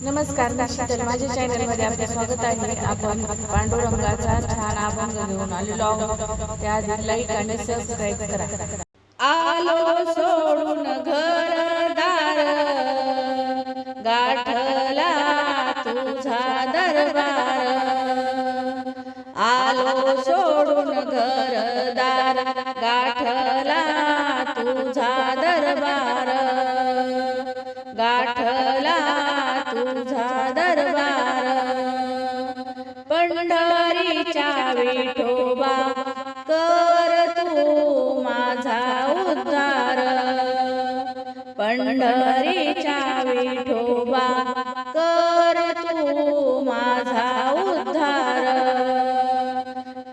नमस्कार तर माझ्या चॅनलमध्ये आपले स्वागत आहे. आपण पांडुरंगाचा छान अभंग घेऊन आलेलो आहोत. त्याआधी लाईक आणि सबस्क्राईब करा. आलो सोडून घर दार गाठला तुझा दरबार. आलो सोडून घर दार गाठला तुझा दरबार. पंढरीच्या विठोबा कर तू माझा उद्धार. पंढरीच्या विठोबा कर तू माझा उद्धार.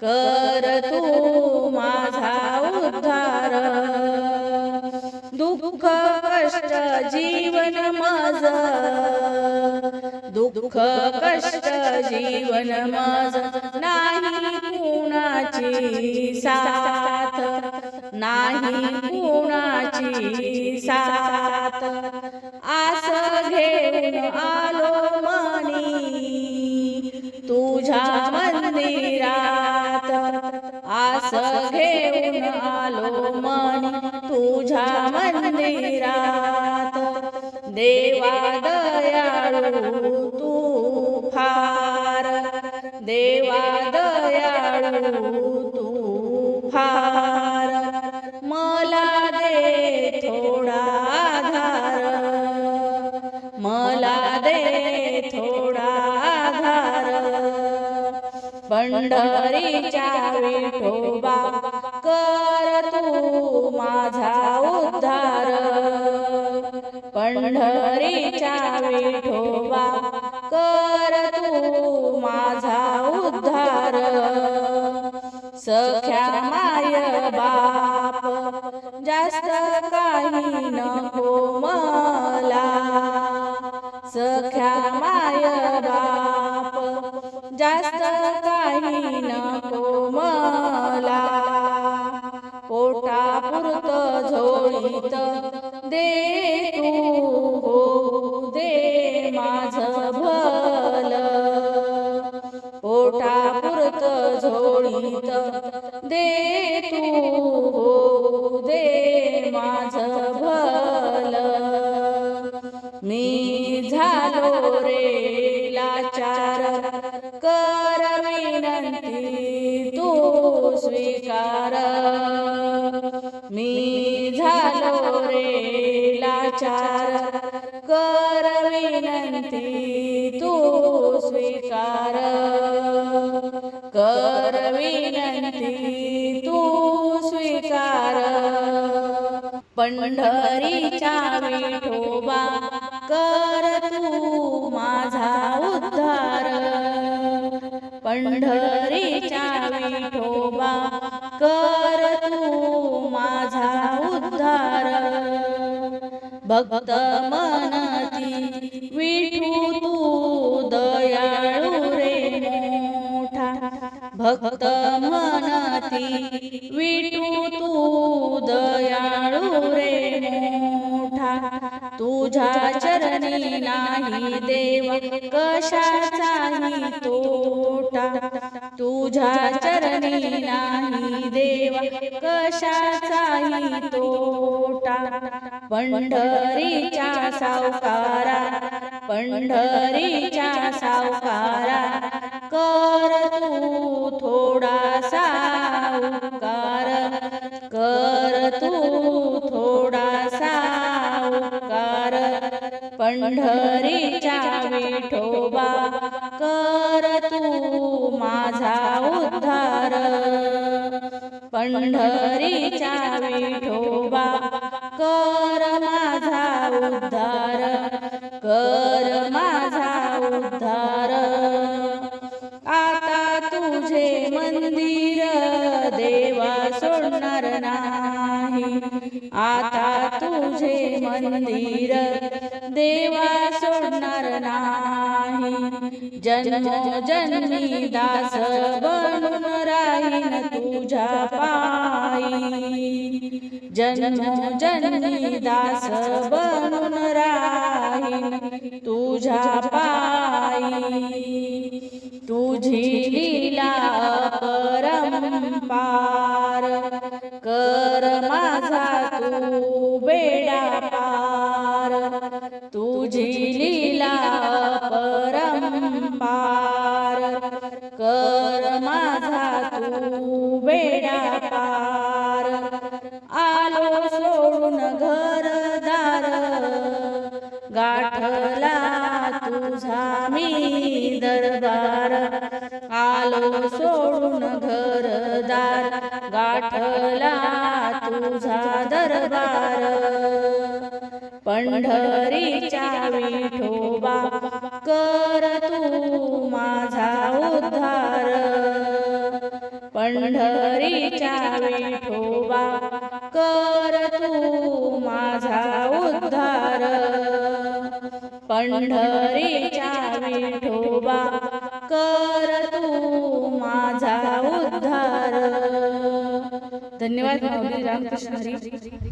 कर तू माझा उद्धार. दुःख कष्ट जीवन माझ दुःख कष्ट जीवन माझ नाही कुणाची साथ नाही कुणाची साथ. आस घेऊन देवा दयाळू तू फार मला दे थोडा आधार. मला दे थोडा आधार. पंढरीच्या विठोबा कर तू माझा उद्धार. पंढरीच्या विठोबा कर तू माझा सख्या माय बाप जास्त काही नको मला. सख्या माय बाप जास्त काही नको मला. पोटा पुरत झोळीत दे तू हो दे माझ झोळीत दे तू दे माझ भल. मी झालो रे लाचार कर विनंती तू स्वीकार. मी झालो रे लाचार कर विनंती विनंती तू स्वीकार. पंढरीच्या विठोबा कर तू माझा उद्धार. पंढरीच्या विठोबा कर तू माझा उद्धार. भक्त मनती विठू तू भक्त मनती विटू तू दयाळू रे मोठा. तुझ्या चरणी नाही देव कशाचाही तोटा? तुझ्या चरणी नाही देव कशाचाही तोटा? पंढरीच्या सावकारा पंढरीच्या सावकारा पंढरीच्या विठोबा कर तू माझा उद्धार. पंढरीच्या विठोबा कर माझा उद्धार. कर माझा उद्धार. आता तुझे मंदिर देवा सोडणार नाही. आता तुझे मंदिर देवा सोडणार नाही. जन्मोजन्मी दास बनून राहीन तुझ्या पायी. जन्म जन्मोजन्मी दास बनून राहीन तुझ्या पायी. तुझी लीला परंपार तुझी लीला परंपार कर माझा तू बेडा पार. आलो सोडून घरदार गाठला तुझा मी दरबार. आलो सोडून घरदार गाठला तुझा दरबार. पंढरीच्या विठोबा कर तू माझा उद्धार. पंढरीच्या विठोबा कर तू माझा उद्धार. पंढरीच्या विठोबा कर तू माझा उद्धार. धन्यवाद रामकृष्ण हरी.